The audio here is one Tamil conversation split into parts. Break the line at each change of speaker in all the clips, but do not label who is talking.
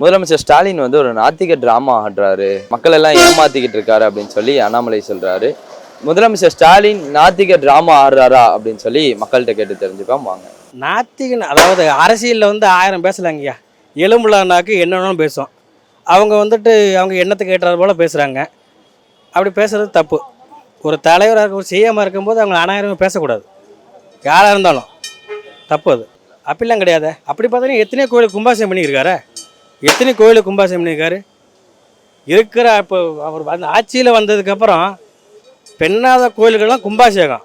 முதலமைச்சர் ஸ்டாலின் வந்து ஒரு நாத்திக டிராமா ஆடுறாரு. மக்கள் எல்லாம் ஏமாத்திக்கிட்டு இருக்காரு அப்படின்னு சொல்லி அண்ணாமலை சொல்றாரு. முதலமைச்சர் ஸ்டாலின் நாத்திக டிராமா ஆடுறாரா அப்படின்னு சொல்லி மக்கள்கிட்ட கேட்டு தெரிஞ்சுப்போம் வாங்க.
நாத்திகன் அதாவது அரசியலில் வந்து ஆயிரம் பேசலாங்கய்யா. எலும்புலானாக்கு என்னென்னு பேசும். அவங்க வந்துட்டு அவங்க எண்ணத்தை ஏற்றது போல் பேசுகிறாங்க அப்படி பேசுறது தப்பு. ஒரு தலைவராக இருக்கும் சிஎம்மாக இருக்கும்போது அவங்க அனாயிரம் பேசக்கூடாது. யாராக இருந்தாலும். தப்பு அது. அப்படிலாம் கிடையாது. அப்படி பார்த்தீங்கன்னா எத்தனையோ கோயில் கும்பாசம் பண்ணியிருக்காரு. எத்தனை கோயில் கும்பாசம் பண்ணியிருக்காரு? இருக்கிற இப்போ அவர் அந்த ஆட்சியில் வந்ததுக்கப்புறம் பெண்ணாத கோயில்கள்லாம் கும்பாபிஷேகம்.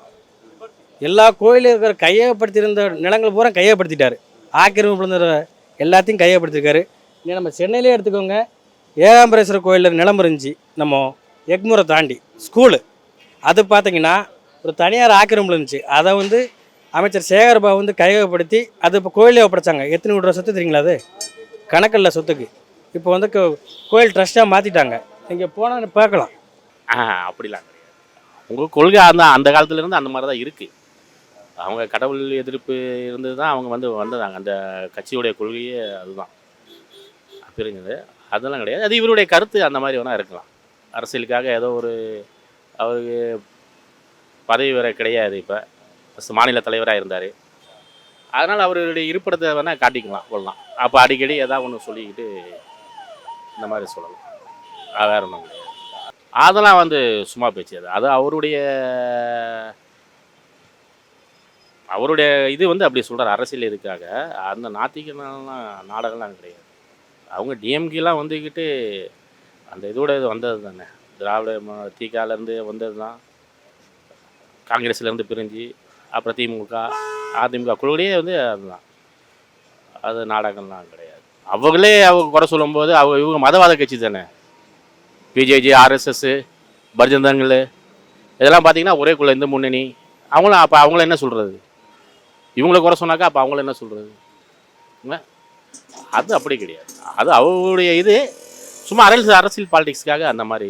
எல்லா கோயிலும் இருக்கிற கையகப்படுத்தியிருந்த நிலங்கள் பூரா கையகப்படுத்திட்டார். ஆக்கிரமிப்பு இருந்த எல்லாத்தையும் கையகப்படுத்திருக்காரு நீ நம்ம சென்னையிலே எடுத்துக்கோங்க. ஏகாம்பரேஸ்வரர் கோயிலில் நிலம் இருந்துச்சு. நம்ம எக்முறை தாண்டி ஸ்கூலு அது பார்த்தீங்கன்னா ஒரு தனியார் ஆக்கிரமிப்பு இருந்துச்சு. அதை வந்து அமைச்சர் சேகர்பாபு வந்து கையகப்படுத்தி அது இப்போ கோயிலே ஒப்படைச்சாங்க. எத்தனை விடுற சொத்து தெரியுங்களா அது? கணக்கில்ல சொத்துக்கு. இப்போ வந்து கோ- கோயில் ட்ரஸ்ட்டாக மாற்றிட்டாங்க நீங்கள் போனால் பார்க்கலாம்.
ஆ அப்படிலாம் உங்கள் கொள்கை அந்த அந்த காலத்துலேருந்து அந்த மாதிரி தான் இருக்குது அவங்க கடவுள் எதிர்ப்பு இருந்தது தான் அவங்க வந்து வந்ததாங்க. அந்த கட்சியுடைய கொள்கையே அதுதான். பிரிஞ்சது. அதெல்லாம் கிடையாது. அது இவருடைய கருத்து அந்த மாதிரி வேணால் இருக்கலாம். அரசியலுக்காக ஏதோ ஒரு அவருக்கு பதவி வேற கிடையாது இப்போ. ஃபஸ்ட் மாநில தலைவராக இருந்தார். அதனால் அவருடைய இருப்பிடத்தை வேணால் காட்டிக்கலாம் கொள்ளலாம். அப்போ அடிக்கடி ஏதாவது ஒன்று சொல்லிக்கிட்டு இந்த மாதிரி சொல்லலாம். அது வேறு ஒன்றும் கிடையாது அதெல்லாம் வந்து சும்மா பேச்சு அது அது அவருடைய அவருடைய இது வந்து அப்படி சொல்கிறார் அரசியல் இருக்காக அந்த நாத்திகலாம் நாடகம்லாம் கிடையாது. அவங்க டிஎம்கேலாம் வந்துக்கிட்டு அந்த இதோட இது வந்தது தானே. திராவிட ம- திகாலேருந்து வந்தது தான் காங்கிரஸ்லேருந்து பிரிஞ்சு அப்புறம் திமுக அதிமுக குழுவிலேயே வந்து அதுதான். அது நாடகம்லாம் கிடையாது. அவங்களே அவங்க குறை சொல்லும்போது அவங்க இவங்க மதவாத கட்சி தானே? பிஜேஜி ஆர்எஸ்எஸ் பர்ஜந்தங்கள் இதெல்லாம் பார்த்தீங்கன்னா ஒரே குள்ள இந்த முன்னணி. அவங்களும் அப்போ அவங்கள என்ன சொல்கிறது இவங்கள குறை சொன்னாக்கா அப்போ அவங்கள என்ன சொல்கிறது அது அப்படி கிடையாது. அது அவங்களுடைய இது. சும்மா அரசியல் அரசியல் பாலிடிக்ஸ்க்காக அந்த மாதிரி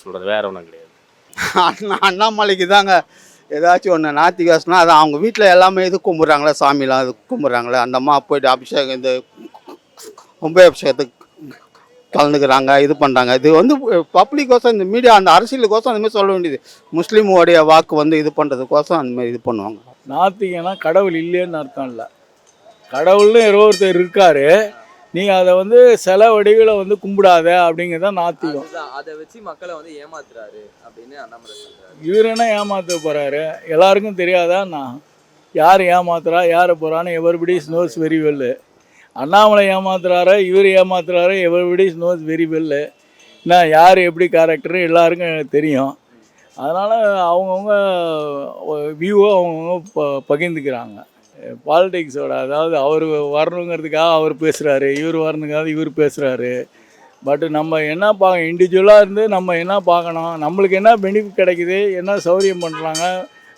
சொல்கிறது வேற ஒன்றும் கிடையாது.
அண்ணாமலைக்கு தாங்க ஏதாச்சும் ஒன்று நாத்திகாசனா அது அவங்க வீட்டில் எல்லாமே இது கும்பிட்றாங்களே சாமிலாம் இது கும்பிட்றாங்களே. அந்த அம்மா போயிட்டு அபிஷேகம் இந்த கும்பை அபிஷேகத்துக்கு கலந்துக்கிறாங்க இது பண்ணுறாங்க இது வந்து பப்ளிக்கோசம் இந்த மீடியா அந்த அரசியலுக்கோசம் அந்தமாதிரி சொல்ல வேண்டியது. முஸ்லீமோடைய வாக்கு வந்து இது பண்ணுறதுக்கோசம் அந்தமாதிரி இது பண்ணுவாங்க.
நாத்திகனா கடவுள் இல்லைன்னு அர்த்தம் இல்லை. கடவுள்னு யாரோ ஒருத்தர் இருக்காரு. நீ அதை வந்து சில வடிவில் வந்து கும்பிடாத அப்படிங்கிறது தான் நாத்திகம்
அதை வச்சு மக்களை வந்து ஏமாத்துறாரு அப்படின்னு அண்ணாமலை
இவர் என்ன ஏமாத்த போறாரு? எல்லாருக்கும் தெரியாதா நான் யார் ஏமாத்துறா? யாரை போறான்னு everybody knows very well Annamalai ஏமாத்துறாரு? இவர் ஏமாத்துறாரு? எவர்படி நோஸ் வெரி வெல் நான் யார் எப்படி கேரக்டர் எல்லாருக்கும் எனக்கு தெரியும். அதனால் அவங்கவுங்க வியூவை அவங்கவுங்க ப பகிர்ந்துக்கிறாங்க. பாலிடிக்ஸோட அதாவது அவர் வரணுங்கிறதுக்காக அவர் பேசுகிறாரு இவர் வரணுங்கிறது இவர் பேசுகிறாரு பட் நம்ம என்ன பார்க்க இண்டிவிஜுவலாக இருந்து நம்ம என்ன பார்க்கணும்? நம்மளுக்கு என்ன பெனிஃபிட் கிடைக்குது? என்ன சௌரியம் பண்ணுறாங்க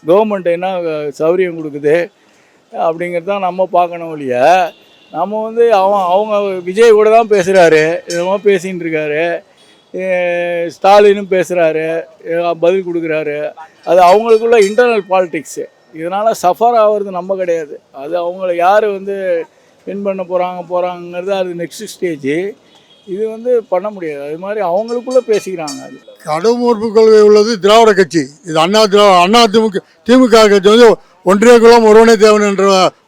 கவர்மெண்ட் என்ன சௌரியம் கொடுக்குது? அப்படிங்கிறது தான் நம்ம பார்க்கணும் இல்லைய நம்ம வந்து அவன் அவங்க விஜய் கூட தான் பேசுகிறாரு இதமாக பேசின்னு இருக்காரு. ஸ்டாலினும் பேசுகிறாரு பதில் கொடுக்குறாரு. அது அவங்களுக்குள்ள இன்டர்னல் பாலிடிக்ஸு இதனால் சஃபர் ஆகிறது நம்ம கிடையாது. அது அவங்கள யார் வந்து வின் பண்ண போகிறாங்க போகிறாங்கிறது அது நெக்ஸ்ட் ஸ்டேஜ் இது வந்து பண்ண முடியாது. அது மாதிரி அவங்களுக்குள்ளே பேசிக்கிறாங்க அது.
கடவுமறுப்பு கொள்கை உள்ளது திராவிட கட்சி. இது அண்ணா திரா அண்ணா திமுக திமுக கட்சி வந்து ஒன்றிய குலம் ஒருவனே தேவன் என்ற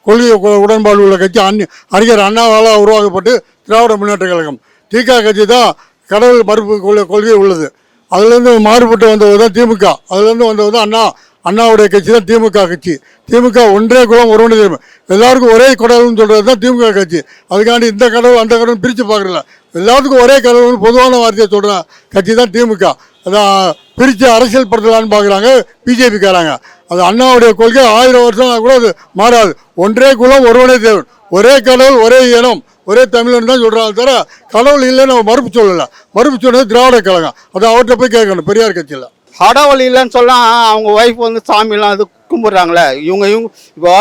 கொள்கை உடன்பாடு உள்ள கட்சி. அன்னி அறிஞர் அண்ணாவால் உருவாக்கப்பட்டு திராவிட முன்னேற்ற கழகம். திக கட்சி தான் கடவுள் மறுப்பு கொள்கை கொள்கை உள்ளது. அதுலேருந்து மாறுபட்டு வந்தது தான் திமுக. அதுலேருந்து வந்தது தான் அண்ணா. அண்ணாவுடைய கட்சி தான் திமுக கட்சி. திமுக ஒன்றே குலம் ஒருவனே தேவன் எல்லாருக்கும் ஒரே கடவுள்னு சொல்கிறது தான் திமுக கட்சி. அதுக்காண்டி இந்த கடவுள் அந்த கடவுள் பிரித்து பார்க்குறல எல்லாத்துக்கும் ஒரே கடவுள் பொதுவான வார்த்தையை சொல்கிற கட்சி தான் திமுக. அதான் பிரித்து அரசியல் படுத்தலான்னு பார்க்குறாங்க பிஜேபிக்காராங்க. அது அண்ணாவுடைய கொள்கை ஆயிரம் வருஷம் கூட அது மாறாது. ஒன்றே குலம் ஒருவனே தேவன். ஒரே கடவுள் ஒரே இனம் ஒரே தமிழன் தான் சொல்கிறாங்க தவிர கடவுள் இல்லைன்னு அவன் மறுப்பு சொல்லலை. மறுப்பு சொன்னது திராவிட கழகம். அதை அவர்கிட்ட போய் கேட்கணும் பெரியார் கட்சியில்.
கடவுள் இல்லைன்னு சொன்னால் அவங்க ஒய்ஃப் வந்து சாமிலாம் இது கும்பிட்றாங்களே. இவங்க இவங்க இப்போ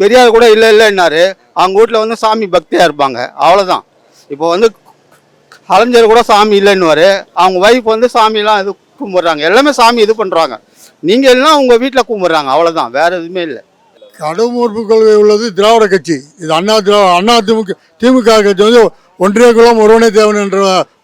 பெரியார் கூட இல்லை இல்லைன்னாரு. அவங்க வீட்டில் வந்து சாமி பக்தியாக இருப்பாங்க. அவ்வளோதான் இப்போ வந்து கலைஞர் கூட சாமி இல்லைன்னுவாரு. அவங்க ஒய்ஃப் வந்து சாமிலாம் இது கும்பிட்றாங்க. எல்லாமே சாமி இது பண்ணுறாங்க நீங்கள் எல்லாம் உங்கள் வீட்டில் கும்பிட்றாங்க. அவ்வளோதான் வேறு எதுவுமே இல்லை.
கடவுமறுப்பு கொள்கை உள்ளது திராவிட கட்சி. இது அண்ணா திராவிட அண்ணா திமுக திமுக கட்சி வந்து ஒன்றிய குலம் ஒருவனே தேவன் என்ற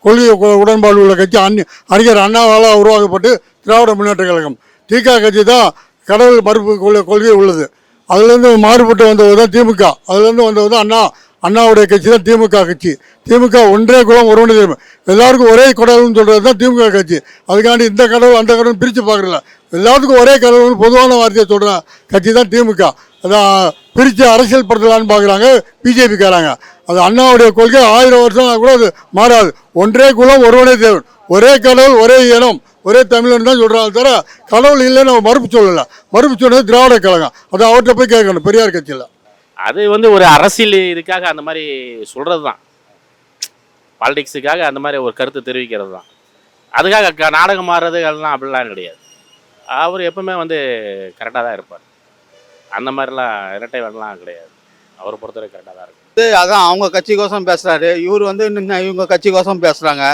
கொள்கை உடன்பாடு உள்ள கட்சி. அந்நி அறிஞர் அண்ணாவால் உருவாக்கப்பட்டு திராவிட முன்னேற்ற கழகம். திக கட்சி தான் கடவுள் மறுப்பு கொள்கை கொள்கை உள்ளது. அதுலேருந்து மாறுபட்டு வந்தது தான் திமுக. அதுலேருந்து வந்தவர் தான் அண்ணா. அண்ணாவுடைய கட்சி தான் திமுக கட்சி. திமுக ஒன்றே குலம் ஒருவனே தேவன் எல்லாருக்கும் ஒரே கடவுள்னு சொல்கிறது தான் திமுக கட்சி. அதுக்காண்டி இந்த கடவுள் அந்த கடவுள் பிரித்து பார்க்குறல எல்லாத்துக்கும் ஒரே கடவுள்னு பொதுவான வார்த்தையை சொல்கிற கட்சி தான் திமுக. அதான் பிரித்து அரசியல் படுத்தலான்னு பார்க்குறாங்க பிஜேபிக்காராங்க. அது அண்ணாவுடைய கொள்கை ஆயிரம் வருஷம் கூட அது மாறாது. ஒன்றே குலம் ஒருவனே தேவன். ஒரே கடவுள் ஒரே இனம் ஒரே தமிழன் தான் சொல்கிறாங்க தவிர கடவுள் இல்லைன்னு நம்ம மறுப்பு சொல்லலை. மறுப்பு சொன்னது திராவிட கழகம். அதை அவர்கிட்ட போய் கேட்கணும். பெரியார் கட்சியில்.
அது வந்து ஒரு அரசியல் இதுக்காக அந்த மாதிரி சொல்கிறது தான் பாலிடிக்ஸுக்காக அந்த மாதிரி ஒரு கருத்து தெரிவிக்கிறது தான் அதுக்காக க- நாடகம் மாறுறது அதெல்லாம் அப்படிலாம் கிடையாது. அவர் எப்பவுமே வந்து கரெக்டாக தான் இருப்பார். அந்த மாதிரிலாம் இரட்டை வேடலாம் கிடையாது. அவரை பொறுத்தவரை கரெக்டாக தான் இருக்கும்.
இது அதான் அவங்க கட்சிக்கோசம் பேசுகிறாரு இவர் வந்து இவங்க கட்சிக்கோசம் பேசுகிறாங்க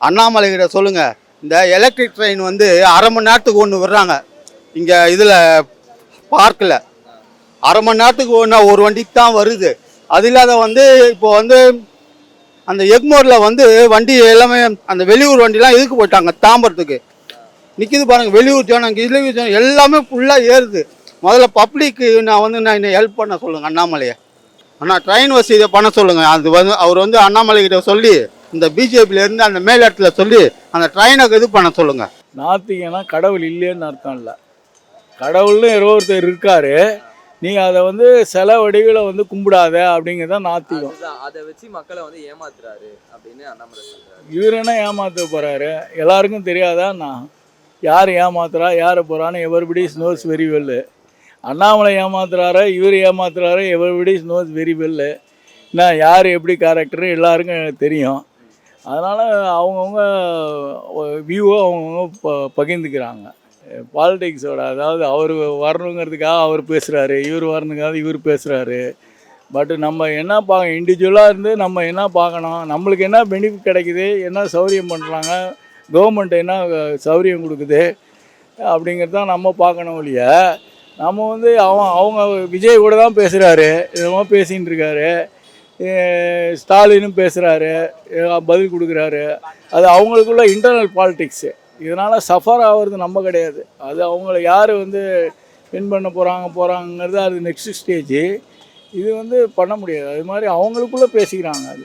அண்ணாமலை கிட்ட சொல்லுங்கள் இந்த எலக்ட்ரிக் ட்ரெயின் வந்து அரை மணி நேரத்துக்கு ஒன்று விடுறாங்க. இங்கே இதில் பார்க்கில் அரை மணி நேரத்துக்கு ஒன்று ஒரு வண்டிக்கு தான் வருது. அது இல்லாத வந்து இப்போ வந்து அந்த எக்மோரில் வந்து வண்டி எல்லாமே அந்த வெளியூர் வண்டிலாம் எதுக்கு போயிட்டாங்க தாம்பரத்துக்கு. நிற்கிது பாருங்கள் வெளியூர் ஜோனம் வெளியூர் ஜோனம் எல்லாமே ஃபுல்லாக ஏறுது. முதல்ல பப்ளிக்கு நான் வந்து நான் என்ன ஹெல்ப் பண்ண சொல்லுங்கள் அண்ணாமலையை. ஆனால் ட்ரெயின் வசதியை பண்ண சொல்லுங்கள் அது வந்து அவர் வந்து அண்ணாமலை கிட்ட சொல்லி இந்த பிஜேபியிலேருந்து அந்த மேல் சொல்லி அந்த ட்ரெயினை இது பண்ண சொல்லுங்கள்
நாத்திங்கன்னா கடவுள் இல்லைன்னு அர்த்தம் இல்லை. கடவுள்னு யாரோ ஒருத்தர் இருக்காரு. நீ அதை வந்து சில வடிவில் வந்து கும்பிடாத அப்படிங்கிறது தான் நாத்திகம்
அதை வச்சு மக்களை வந்து ஏமாத்துறாரு அப்படின்னு அண்ணாமலை
இவர் என்ன ஏமாத்த போகிறாரு எல்லாருக்கும் தெரியாதா நான் யார் ஏமாத்துறா? யாரை போகிறான்னு everybody knows very well Annamalai ஏமாத்துறாரா? இவர் ஏமாத்துறாரா? எவர்படி நோஸ் வெரி வெல்லு என்ன யார் எப்படி கேரக்டர் எல்லாருக்கும் எனக்கு தெரியும். அதனால் அவங்கவுங்க வியூவை அவங்கவுங்க ப பகிர்ந்துக்கிறாங்க. பாலிடிக்ஸோட அதாவது அவர் வரணுங்கிறதுக்காக அவர் பேசுகிறாரு இவர் வரணுங்கிறது இவர் பேசுகிறாரு பட் நம்ம என்ன பார்க்க இண்டிவிஜுவலாக இருந்து நம்ம என்ன பார்க்கணும் நம்மளுக்கு என்ன பெனிஃபிட் கிடைக்குது என்ன சௌரியம் பண்ணுறாங்க கவர்மெண்ட் என்ன சௌரியம் கொடுக்குது அப்படிங்கிறது தான் நம்ம பார்க்கணும் ஒழிய நம்ம வந்து அவன் அவங்க விஜய் கூட தான் பேசுகிறாரு என்னமோ பேசின்னு இருக்காரு ஸ்டாலினும் பேசுகிறாரு பதில் கொடுக்குறாரு. அது அவங்களுக்குள்ள இன்டர்னல் பாலிடிக்ஸு இதனால் சஃபர் ஆகிறது நம்ம கிடையாது. அது அவங்கள யார் வந்து வின் பண்ண போகிறாங்க போகிறாங்கிறது அது நெக்ஸ்ட் ஸ்டேஜ் இது வந்து பண்ண முடியாது. அது மாதிரி அவங்களுக்குள்ளே பேசிக்கிறாங்க அது.